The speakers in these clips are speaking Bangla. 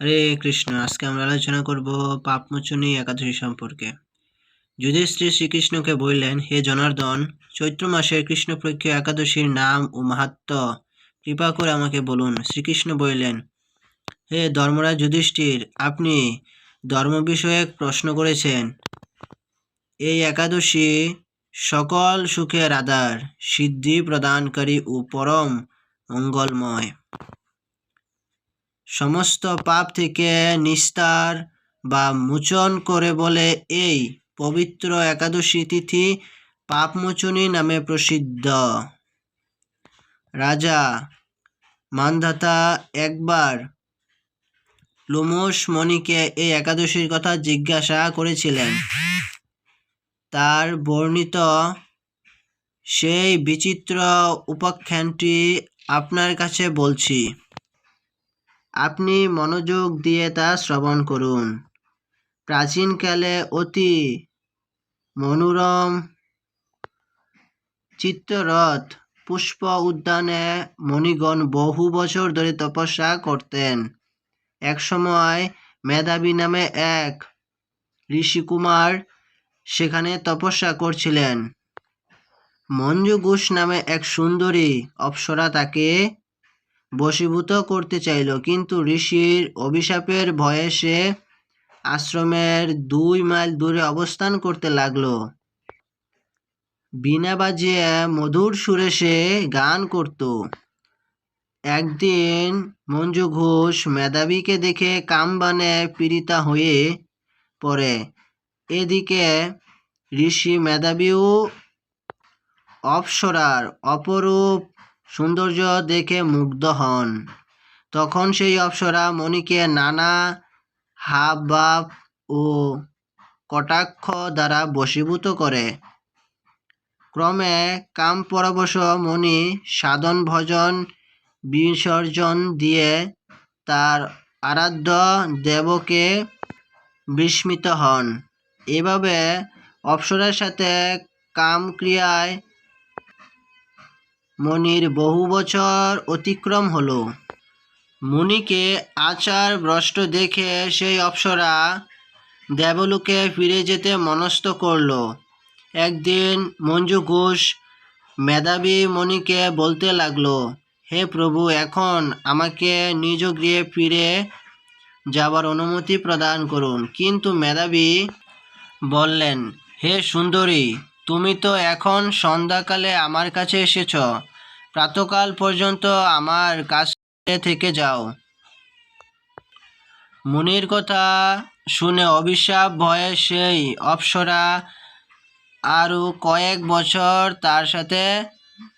হরে কৃষ্ণ, আজকে আমরা আলোচনা করব পাপমোচনী একাদশী সম্পর্কে। যুধিষ্ঠির শ্রীকৃষ্ণকে বললেন, হে জনার্দন, চৈত্র মাসের কৃষ্ণপক্ষ একাদশীর নাম ও মাহাত্ম, কৃপা করে আমাকে বলুন। শ্রীকৃষ্ণ বললেন, হে ধর্মরাজ যুধিষ্ঠির, আপনি ধর্ম বিষয়ক প্রশ্ন করেছেন। এই একাদশী সকল সুখের আধার, সিদ্ধি প্রদানকারী ও পরম মঙ্গলময়। সমস্ত পাপ থেকে নিস্তার বা মোচন করে বলে, এই পবিত্র একাদশী তিথি পাপমোচনী নামে প্রসিদ্ধ। রাজা মানধাতা একবার লোমস মণিকে এই একাদশীর কথা জিজ্ঞাসা করেছিলেন। তার বর্ণিত সেই বিচিত্র উপাখ্যানটি আপনার কাছে বলছি। আপনি মনোযোগ দিয়ে তা শ্রবণ করুন। প্রাচীনকালে অতি মনোরম চিত্তরথ পুষ্প উদ্যানে মণিগণ বহু বছর ধরে তপস্যা করতেন। একসময় মেধাবী নামে এক ঋষিকুমার সেখানে তপস্যা করছিলেন। মঞ্জু ঘোষ নামে এক সুন্দরী অপ্সরা তাকে বশীভূত করতে চাইল, কিন্তু ঋষির অভিশাপের ভয়ে সে আশ্রমের দুই মাইল দূরে অবস্থান করতে লাগল। বিনা বাজিয়ে মধুর সুরে সে গান করত। একদিন মঞ্জু ঘোষ মেধাবীকে দেখে কামবানে পীড়িতা হয়ে পড়ে। এদিকে ঋষি মেধাবীও অপ্সরার অপরূপ সৌন্দর্য দেখে মুগ্ধ হন। তখন সেই অপ্সরা মণিকে নানা হাব ভাব ও কটাক্ষ দ্বারা বশীভূত করে। ক্রমে কাম পরবশ মণি সাধন ভজন বিসর্জন দিয়ে তার আরাধ্য দেবকে বিস্মিত হন। এভাবে অপ্সরার সাথে কামক্রিয়ায় মনির বহু বছর অতিক্রম হলো। মুনিকে আচার ভ্রষ্ট দেখে সেই অপ্সরা দেবলোকে ফিরে যেতে মনস্থ করল। একদিন মঞ্জু ঘোষ মেধাবী মণিকে বলতে লাগল, হে প্রভু, এখন আমাকে নিজ গৃহে ফিরে যাবার অনুমতি প্রদান করুন। কিন্তু মেধাবী বললেন, হে সুন্দরী তুমি তো এখন সন্ধ্যাকালে আমার কাছে এসেছ। প্রাতকাল পর্যন্ত আমার কাছে থেকে যাও। মুনির কথা শুনে অভিশাপ ভয়ে সেই অপ্সরা আরও কয়েক বছর তার সাথে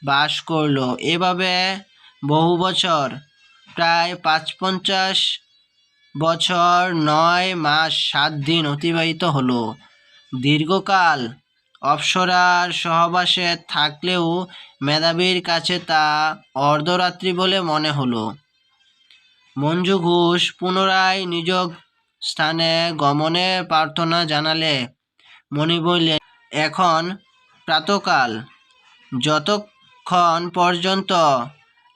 বাস করল। এভাবে বহু বছর, প্রায় পাঁচ পঞ্চাশ বছর নয় মাস সাত দিন অতিবাহিত হলো। দীর্ঘকাল অপ্সরার সহবাসে থাকলেও মেধাবীর কাছে তা অর্ধরাত্রি বলে মনে হলো। মঞ্জু ঘোষ পুনরায় নিজ স্থানে গমনের প্রার্থনা জানালে মণি বললেন, এখন প্রাতকাল। যতক্ষণ পর্যন্ত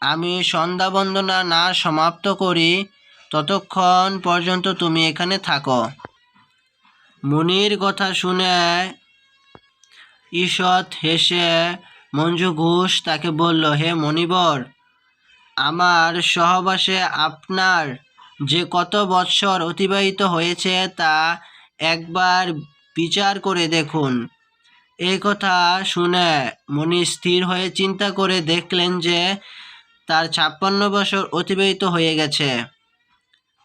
আমি সন্ধ্যা বন্দনা না সমাপ্ত করি, ততক্ষণ পর্যন্ত তুমি এখানে থাকো। মুনির কথা শুনে ঈষৎ হেসে মঞ্জু ঘোষ তাকে বলল, হে মণিবর, আমার সহবাসে আপনার যে কত বৎসর অতিবাহিত হয়েছে তা একবার বিচার করে দেখুন। এই কথা শুনে মণি স্থির হয়ে চিন্তা করে দেখলেন যে তার ছাপ্পান্ন বছর অতিবাহিত হয়ে গেছে।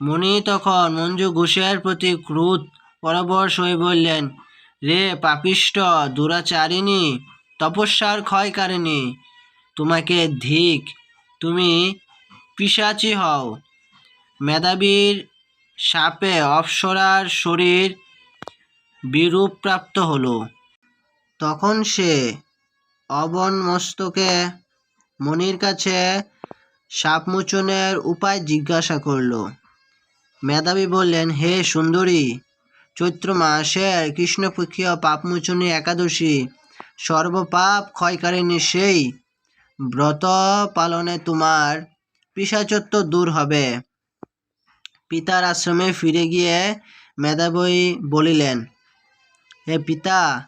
মণি তখন মঞ্জু ঘোষের প্রতি ক্রোধ পরবশ হয়ে বললেন রে পাপিষ্ট দুরাচারিণী, তপস্যার ক্ষয়কারিণী, তোমাকে ধিক, তুমি পিসাচি হও। মেধাবীর সাপে অপ্সরার শরীর বিরূপ প্রাপ্ত হলো। তখন সে অবন মস্তকে মনির কাছে সাপমোচনের উপায় জিজ্ঞাসা করল। মেধাবী বললেন, হে সুন্দরী চৈত্র মাসের কৃষ্ণপক্ষীয় পাপমোচনী একাদশী। সর্বপাপ ক্ষয়কারিণী সেই ব্রত পালনে তোমার পিসাচত্ব দূর হবে। পিতার আশ্রমে ফিরে গিয়ে মেধাবী বলিলেন, হে পিতা,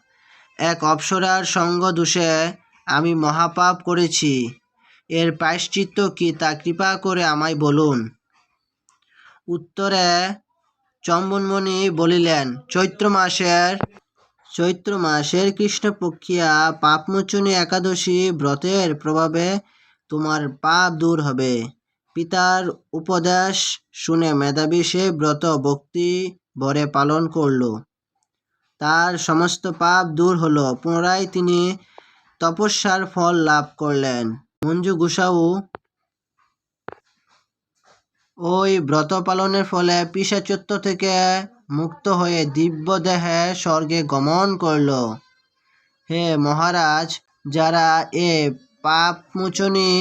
এক অপ্সরার সঙ্গ দোষে আমি মহাপাপ করেছি। এর প্রায়শ্চিত্ত কি তা কৃপা করে আমায় বলুন। উত্তরে চম্বনমণি বলিলেন, চৈত্র মাসের চৈত্র মাসের কৃষ্ণপক্ষিয়া পাপমোচনী একাদশী ব্রতের প্রভাবে তোমার পাপ দূর হবে। পিতার উপদেশ শুনে মেধাবী সে ব্রত ভক্তি ভরে পালন করল। তার সমস্ত পাপ দূর হলো। পুনরায় তিনি তপস্যার ফল লাভ করলেন। মঞ্জু গুসাউ ওই ব্রত পালনের ফলে পিসাচত্ব থেকে মুক্ত হয়ে দিব্য দেহে স্বর্গে গমন করল। হে মহারাজ, যারা এ পাপমোচনী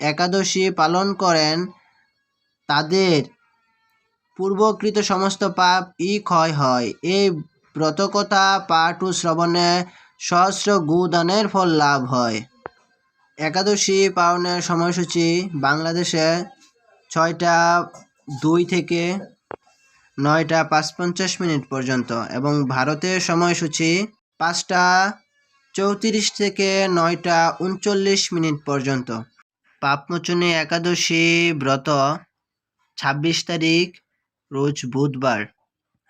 একাদশী পালন করেন, তাদের পূর্বকৃত সমস্ত পাপ ই ক্ষয় হয়। এই ব্রতকথা পাঠ ও শ্রবণে সহস্র গুদানের ফল লাভ হয়। একাদশী পালনের সময়সূচি বাংলাদেশে ছয়টা দুই থেকে নয়টা পাঁচ পঞ্চাশ মিনিট পর্যন্ত এবং ভারতের সময়সূচি পাঁচটা চৌত্রিশ থেকে নয়টা উনচল্লিশ মিনিট পর্যন্ত। পাপমোচনী একাদশী ব্রত ছাব্বিশ তারিখ, রোজ বুধবার।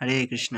হরে কৃষ্ণ।